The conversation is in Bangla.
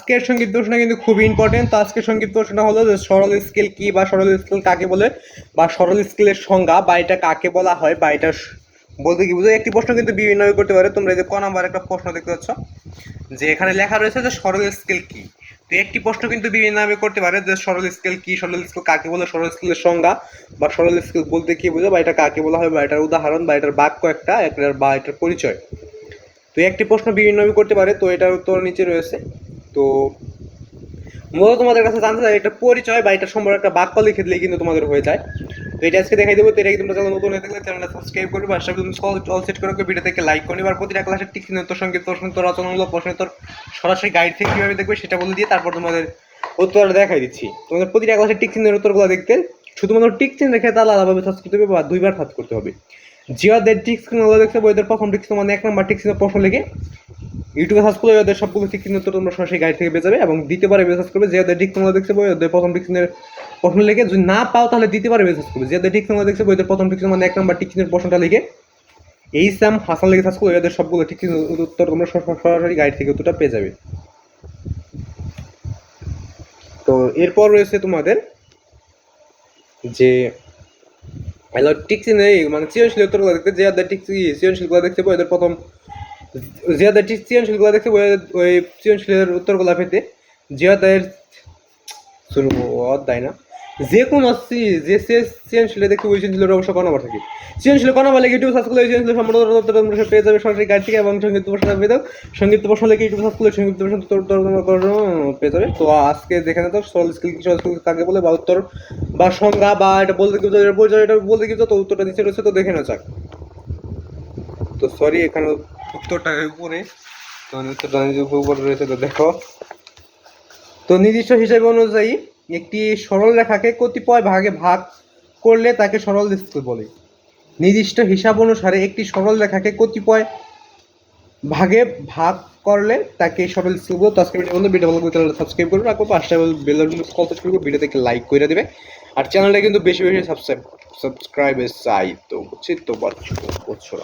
আজকের সংগীত প্রশ্ন কিন্তু খুবই ইম্পর্টেন্ট তো আজকের সংগীত প্রশ্ন হলো যে সরল স্কেল কি বা সরল স্কেল কাকে বলে বা সরল স্কেলের সংজ্ঞা বা এটা কাকে বলা হয় বা এটা বলতে কি বুঝো? একটি প্রশ্ন কিন্তু বিভিন্নভাবে করতে পারে। তোমরা যে ক নাম্বার একটা প্রশ্ন দেখতে পাচ্ছ, যে এখানে লেখা রয়েছে যে সরল স্কেল কি। তো একটি প্রশ্ন কিন্তু বিভিন্নভাবে করতে পারে যে সরল স্কেল কি, সরল স্কেল কাকে বলে, সরল স্কেলের সংজ্ঞা বা সরল স্কেল বলতে কি বোঝো? বা এটা কাকে বলা হয় বা এটার উদাহরণ বা এটার বাক্য একটা বা এটার পরিচয়। তো একটি প্রশ্ন বিভিন্নভাবে করতে পারে। তো এটার উত্তর নিচে রয়েছে। তো মূলত তোমাদের কাছে জানতে চাই, এটা পরিচয় বা এটা সম্পর্কে একটা বাক্য লিখে দিলে কিন্তু তোমাদের হয়ে যায়। তো এটা আজকে দেখাই দেবো, তো এটা তোমরা নতুন হয়ে থাকলে চ্যানেলটা সাবস্ক্রাইব করবে, আর সাথে তুমি অল সেট করে ভিডিও থেকে লাইক করে আর প্রতিটা ক্লাসের টিক চিহ্ন উত্তর সঙ্গে প্রশ্ন উত্তর, রচনামূলক উত্তর, সরাসরি গাইড থেকে কীভাবে দেখবে সেটা বলে দিয়ে তারপর তোমাদের উত্তরটা দেখাই দিচ্ছি। তোমাদের প্রতিটা ক্লাসের টিক চিহ্নের উত্তরগুলো দেখতে, শুধুমাত্র টিক চিহ্ন রেখে তাহলে আলাদাভাবে সার্চ করতে হবে বা দুইবার সার্চ করতে হবে। জিয়াদের টিক চিহ্নগুলো দেখতে বইদের প্রথম টিক মানে এক নম্বর টিক চিহ্ন প্রশ্ন লিখে ইউটিউবে সার্চ করলে ওদের সবগুলো ঠিক চিহ্ন তোমরা সরাসরি গাইড থেকে পেয়ে যাবে এবং দ্বিতীয়বারে সার্চ করবে যে ওদের ঠিক তোমরা দেখতে বই ওদের প্রথম ঠিক চিহ্নের প্রশ্ন লিখে, যদি না পাও তাহলে দ্বিতীয়বারে সার্চ করবে। যে ওদের ঠিক তোমরা দেখতে বই ওদের প্রথম চিহ্ন মানে এক নম্বর ঠিক চিহ্নের প্রশ্নটা লিখে এই স্যাম হাসান লিখে সার্চ করলে ওদের সবগুলো ঠিক উত্তর তোমরা সরাসরি গাইড থেকে উত্তরটা পেয়ে যাবে। তো এরপর রয়েছে তোমাদের যে এলো টিক চিহ্নে মানে সৃজনশীল উত্তরগুলো দেখতে, যে ওদের ঠিক সৃজনশীলগুলো দেখতে বই ওদের প্রথম জিয়াদের সৃজনশীলগুলো দেখতে ওই ওই সৃজনশীলের উত্তরগুলো পেতে জিয়াদের অধ্যায় না। যে কোনো যে সে সৃজনশীলে দেখতে ওই সৃজনশীলের অবশ্য কনাবার থাকে। সৃজনশীল কনাবার লেগে ইউটিউব সার্চ করলে সৃজনশীল সম্পূর্ণ তোমরা পেয়ে যাবে। সরাসরি গাইড থেকে এবং সংগীত প্রশ্ন পেয়ে দাও সংগীত প্রশ্ন লেগে ইউটিউব সার্চ করলে সংগীত প্রশ্ন পেয়ে যাবে। তো আজকে দেখে না তো সরল স্কিল সরল স্কিল কাকে বলে বা উত্তর বা সংজ্ঞা বা এটা বলতে কি এটা বলতে কি তো উত্তরটা নিচে রয়েছে, তো দেখে না যাক। তো সরি এখানে উপরে। তো উপরে রয়েছে, তো দেখো। তো নির্দিষ্ট হিসাব অনুযায়ী একটি সরল রেখাকে কতিপয় ভাগে ভাগ করলে তাকে সরল স্কেল বলে। নির্দিষ্ট হিসাব অনুসারে একটি সরল রেখাকে কতিপয় ভাগে ভাগ করলে তাকে সরল স্কেল বলে। তো আজকে ভিডিও ভিডিও ভালো করে সাবস্ক্রাইব করে রাখো পাঁচটা বেল কল করব লাইক করে দেবে। আর চ্যানেলটা কিন্তু বেশি বেশি সাবস্ক্রাইব সাবস্ক্রাইবে চাই তো তো, বাচ্চা